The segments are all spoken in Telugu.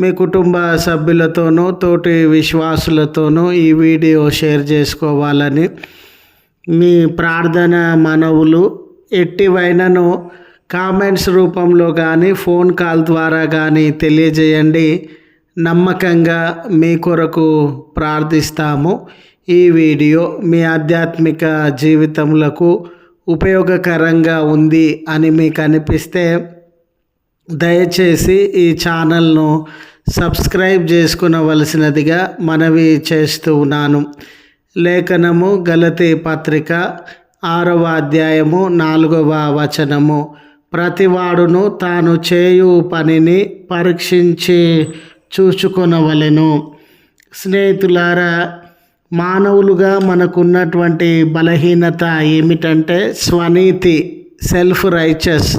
మీ కుటుంబ సభ్యులతోనూ తోటి విశ్వాసులతోనూ ఈ వీడియో షేర్ చేసుకోవాలని మీ ప్రార్థన మనవులు. ఎట్టివైనను కామెంట్స్ రూపంలో కానీ ఫోన్ కాల్ ద్వారా కానీ తెలియజేయండి. నమ్మకంగా మీ కొరకు ప్రార్థిస్తాము. ఈ వీడియో మీ ఆధ్యాత్మిక జీవితములకు ఉపయోగకరంగా ఉంది అని మీకు అనిపిస్తే దయచేసి ఈ ఛానల్ను సబ్స్క్రైబ్ చేసుకునవలసినదిగా మనవి చేస్తూ ఉన్నాను. లేఖనము గలతి పత్రిక ఆరవ అధ్యాయము నాలుగవ వచనము. ప్రతివాడును తాను చేయు పనిని పరీక్షించి చూచుకొనవలెను. స్నేహితులారా మానవులుగా మనకున్నటువంటి బలహీనత ఏమిటంటే స్వనీతి సెల్ఫ్ రైచస్.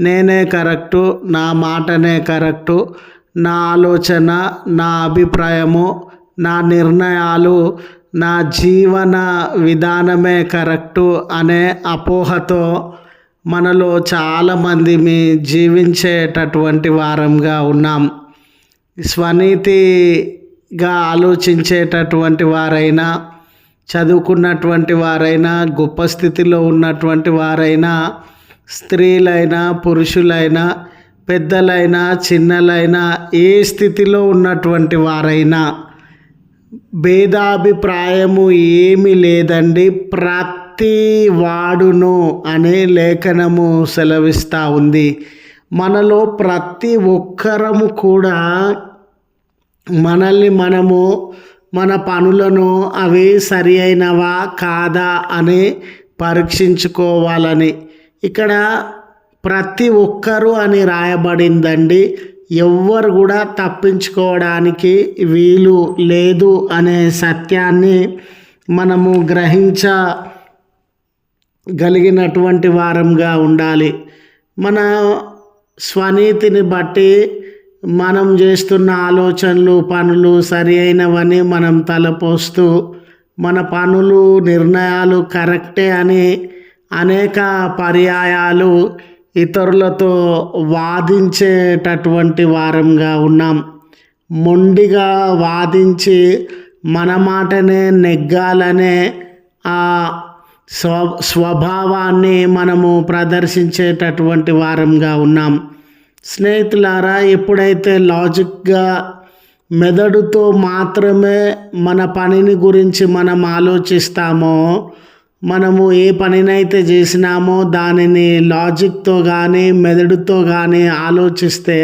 నేనే కరెక్టు నా మాటనే కరెక్టు నా ఆలోచన నా అభిప్రాయము నా నిర్ణయాలు నా జీవన విధానమే కరెక్టు అనే అపోహతో మనలో చాలామంది మీ జీవించేటటువంటి వారంగా ఉన్నాం. స్వనీతిగా ఆలోచించేటటువంటి వారైనా చదువుకున్నటువంటి వారైనా గొప్ప స్థితిలో ఉన్నటువంటి వారైనా స్త్రీలైనా పురుషులైనా పెద్దలైనా చిన్నలైనా ఏ స్థితిలో ఉన్నటువంటి వారైనా భేదాభిప్రాయము ఏమీ లేదండి. ప్రతి వాడును అనే లేఖనము సెలవిస్తూ ఉంది. మనలో ప్రతి ఒక్కరము కూడా మనల్ని మనము మన పనులను అవి సరి అయినవా కాదా అని పరీక్షించుకోవాలని. ఇక్కడ ప్రతి ఒక్కరు అని రాయబడిందండి. ఎవ్వరు కూడా తప్పించుకోవడానికి వీలు లేదు అనే సత్యాన్ని మనము గ్రహించగలిగినటువంటి వారంగా ఉండాలి. మన స్వనీతిని బట్టి మనం చేస్తున్న ఆలోచనలు పనులు సరి అయినవని మనం తలపోస్తూ మన పనులు నిర్ణయాలు కరెక్టే అని అనేక పర్యాయాలు ఇతరులతో వాదించేటటువంటి వారంగా ఉన్నాం. మొండిగా వాదించి మన మాటనే నెగ్గాలనే ఆ స్వ స్వభావాన్ని మనము ప్రదర్శించేటటువంటి వారంగా ఉన్నాం. స్నేహితులారా ఎప్పుడైతే లాజిక్గా మెదడుతో మాత్రమే మన పనిని గురించి మనం ఆలోచిస్తామో మనము ఏ పనినైతే చేసినామో దానిని లాజిక్తో కానీ మెదడుతో కానీ ఆలోచిస్తే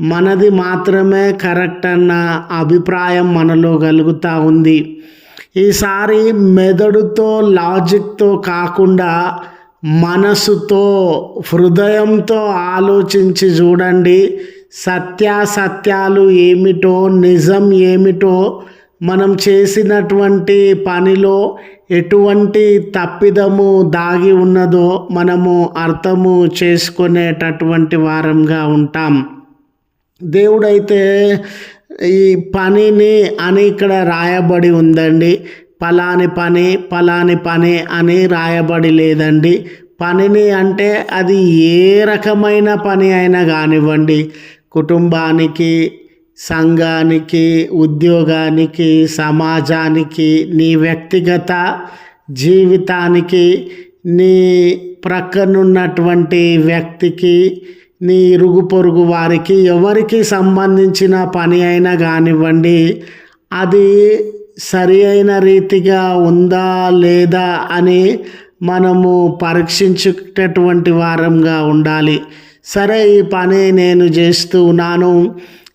మనది మాత్రమే కరెక్ట్ అన్న అభిప్రాయం మనలో కలుగుతూ ఉంది. ఈసారి మెదడుతో లాజిక్తో కాకుండా మనసుతో హృదయంతో ఆలోచించి చూడండి. సత్యాసత్యాలు ఏమిటో నిజం ఏమిటో మనం చేసినటువంటి పనిలో ఎటువంటి తప్పిదము దాగి ఉన్నదో మనము అర్థము చేసుకునేటటువంటి వారంగా ఉంటాం. దేవుడైతే ఈ పనిని అని ఇక్కడ రాయబడి ఉందండి. పలాని పని పలాని పని అని రాయబడి లేదండి. పనిని అంటే అది ఏ రకమైన పని అయినా కానివ్వండి. కుటుంబానికి సంఘానికి ఉద్యోగానికి సమాజానికి నీ వ్యక్తిగత జీవితానికి నీ ప్రక్కనున్నటువంటి వ్యక్తికి నీ ఇరుగు పొరుగు వారికి ఎవరికి సంబంధించిన పని అయినా కానివ్వండి అది సరి అయిన రీతిగా ఉందా లేదా అని మనము పరీక్షించేటటువంటి వారంగా ఉండాలి. సరే ఈ పని నేను చేస్తూ ఉన్నాను.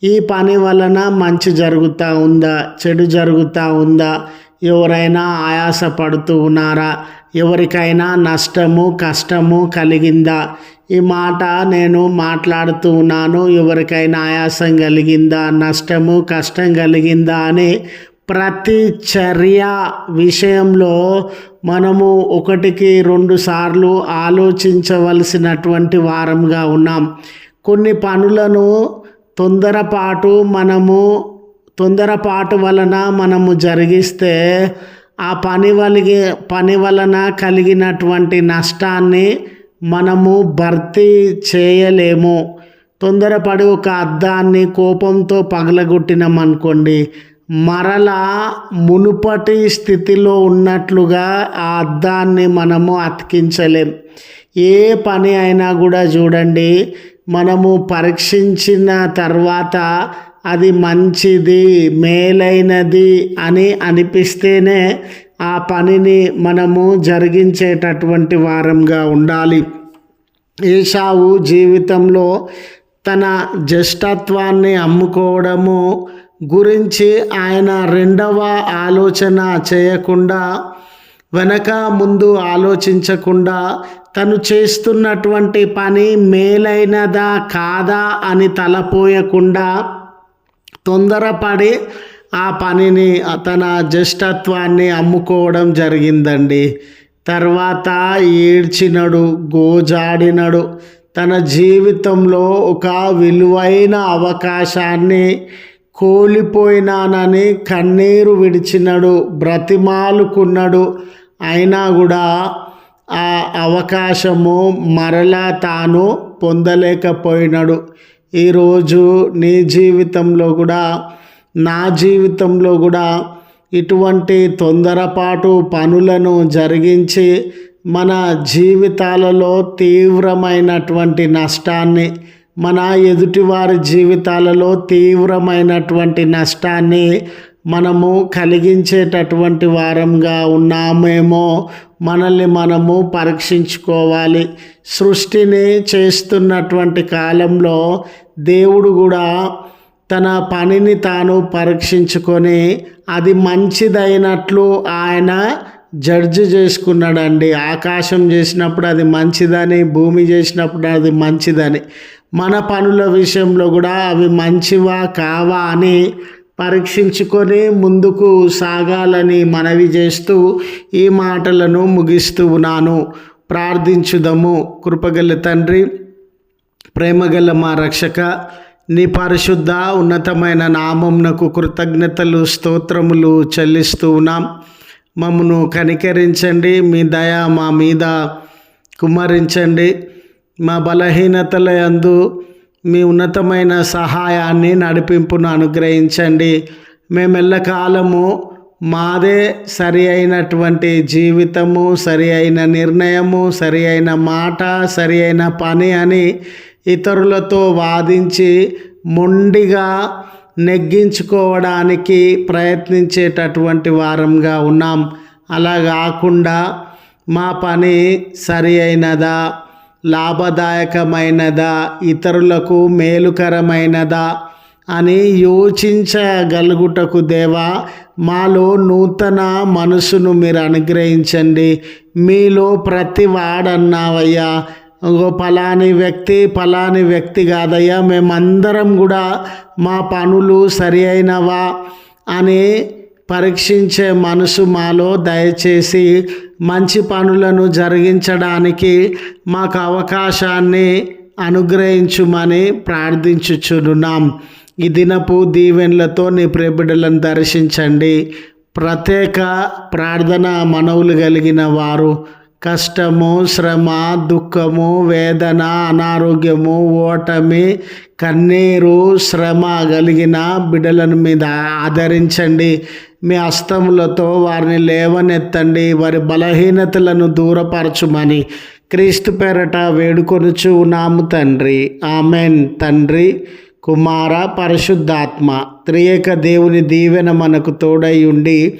ఈ పని వలన మంచి జరుగుతూ ఉందా? చెడు జరుగుతూ ఉందా? ఎవరైనా ఆయాస పడుతూ ఉన్నారా? ఎవరికైనా నష్టము కష్టము కలిగిందా? ఈ మాట నేను మాట్లాడుతూ ఉన్నాను. ఎవరికైనా ఆయాసం కలిగిందా? నష్టము కష్టం కలిగిందా? అని ప్రతి చర్య విషయంలో మనము ఒకటికి రెండు సార్లు ఆలోచించవలసినటువంటి వారంగా ఉన్నాం. కొన్ని పనులను తొందరపాటు మనము తొందరపాటు వలన మనము జరిగిస్తే ఆ పని వలిగే పని వలన కలిగినటువంటి నష్టాన్ని మనము భర్తీ చేయలేము. తొందరపడి ఒక అద్దాన్ని కోపంతో పగలగొట్టినామనుకోండి మరలా మునుపటి స్థితిలో ఉన్నట్లుగా ఆ అద్దాన్ని మనము అతికించలేం. ఏ పని అయినా కూడా చూడండి మనము పరీక్షించిన తర్వాత అది మంచిది మేలైనది అని అనిపిస్తేనే ఆ పనిని మనము జరిగించేటటువంటి వారంగా ఉండాలి. ఏషావు జీవితంలో తన జ్యేష్ఠత్వాన్ని అమ్ముకోవడము గురించి ఆయన రెండవ ఆలోచన చేయకుండా వెనక ముందు ఆలోచించకుండా తను చేస్తున్నటువంటి పని మేలైనదా కాదా అని తలపోయకుండా తొందరపడి ఆ పనిని తన జ్యేష్ఠత్వాన్ని అమ్ముకోవడం జరిగిందండి. తర్వాత ఏడ్చినడు గోజాడినడు. తన జీవితంలో ఒక విలువైన అవకాశాన్ని కోల్పోయినానని కన్నీరు విడిచినడు బ్రతిమాలుకున్నాడు. అయినా కూడా ఆ అవకాశము మరలా తాను పొందలేకపోయినాడు. ఈరోజు నీ జీవితంలో కూడా నా జీవితంలో కూడా ఇటువంటి తొందరపాటు పనులను జరిగించి మన జీవితాలలో తీవ్రమైనటువంటి నష్టాన్ని మన ఎదుటివారి జీవితాలలో తీవ్రమైనటువంటి నష్టాన్ని మనము కలిగించేటటువంటి వారంగా ఉన్నామేమో మనల్ని మనము పరీక్షించుకోవాలి. సృష్టిని చేస్తున్నటువంటి కాలంలో దేవుడు కూడా తన పనిని తాను పరీక్షించుకొని అది మంచిదైనట్లు ఆయన జడ్జి చేసుకున్నాడండి. ఆకాశం చేసినప్పుడు అది మంచిదని భూమి చేసినప్పుడు అది మంచిదని. మన పనుల విషయంలో కూడా అవి మంచివా కావా అని పరీక్షించుకొని ముందుకు సాగాలని మనవి చేస్తూ ఈ మాటలను ముగిస్తూ ఉన్నాను. ప్రార్థించుదము. కృపగల తండ్రి ప్రేమగల మా రక్షక నీ పరిశుద్ధ ఉన్నతమైన నామంనకు కృతజ్ఞతలు స్తోత్రములు చెల్లిస్తూ ఉన్నాం. మమ్మను కనికరించండి. మీ దయ మా మీద కుమ్మరించండి. మా బలహీనతల యందు మీ ఉన్నతమైన సహాయాన్ని నడిపింపును అనుగ్రహించండి. మేమెల్లకాలము మాదే సరి అయినటువంటి జీవితము సరి అయిన నిర్ణయము సరి అయిన మాట సరి అయిన పని అని ఇతరులతో వాదించి మొండిగా నెగ్గించుకోవడానికి ప్రయత్నించేటటువంటి వారంగా ఉన్నాం. అలా కాకుండా మా పని సరి అయినదా? లాభదాయకమైనదా ఇతరులకు మేలుకరమైనదా అని యోచించగలుగుటకు దేవా మాలో నూతన మనసును మీరు అనుగ్రహించండి. మీలో ప్రతి వాడన్నావయ్యా. ఇంకో ఫలాని వ్యక్తి ఫలాని వ్యక్తి కాదయ్యా. మేమందరం కూడా మా పనులు సరి అయినవా అని పరీక్షించే మనసు మాలో దయచేసి మంచి పనులను జరిగించడానికి మాకు అవకాశాన్ని అనుగ్రహించుమని ప్రార్థించుచున్నాం. ఈ దినపు దీవెన్లతో నీ ప్రేబిడలను దర్శించండి. ప్రత్యేక ప్రార్థన మనవులు కలిగిన వారు కష్టము శ్రమ దుఃఖము వేదన అనారోగ్యము ఓటమి కన్నీరు శ్రమ కలిగిన బిడ్డలను మీద ఆదరించండి. మీ హస్తములతో వారిని లేవనెత్తండి. వారి బలహీనతలను దూరపరచుమని క్రీస్తు పేరట వేడుకొనుచు ఉన్నాము తండ్రి. ఆమెన్. తండ్రి కుమార పరిశుద్ధాత్మ త్రియక దేవుని దీవెన మనకు తోడై ఉండి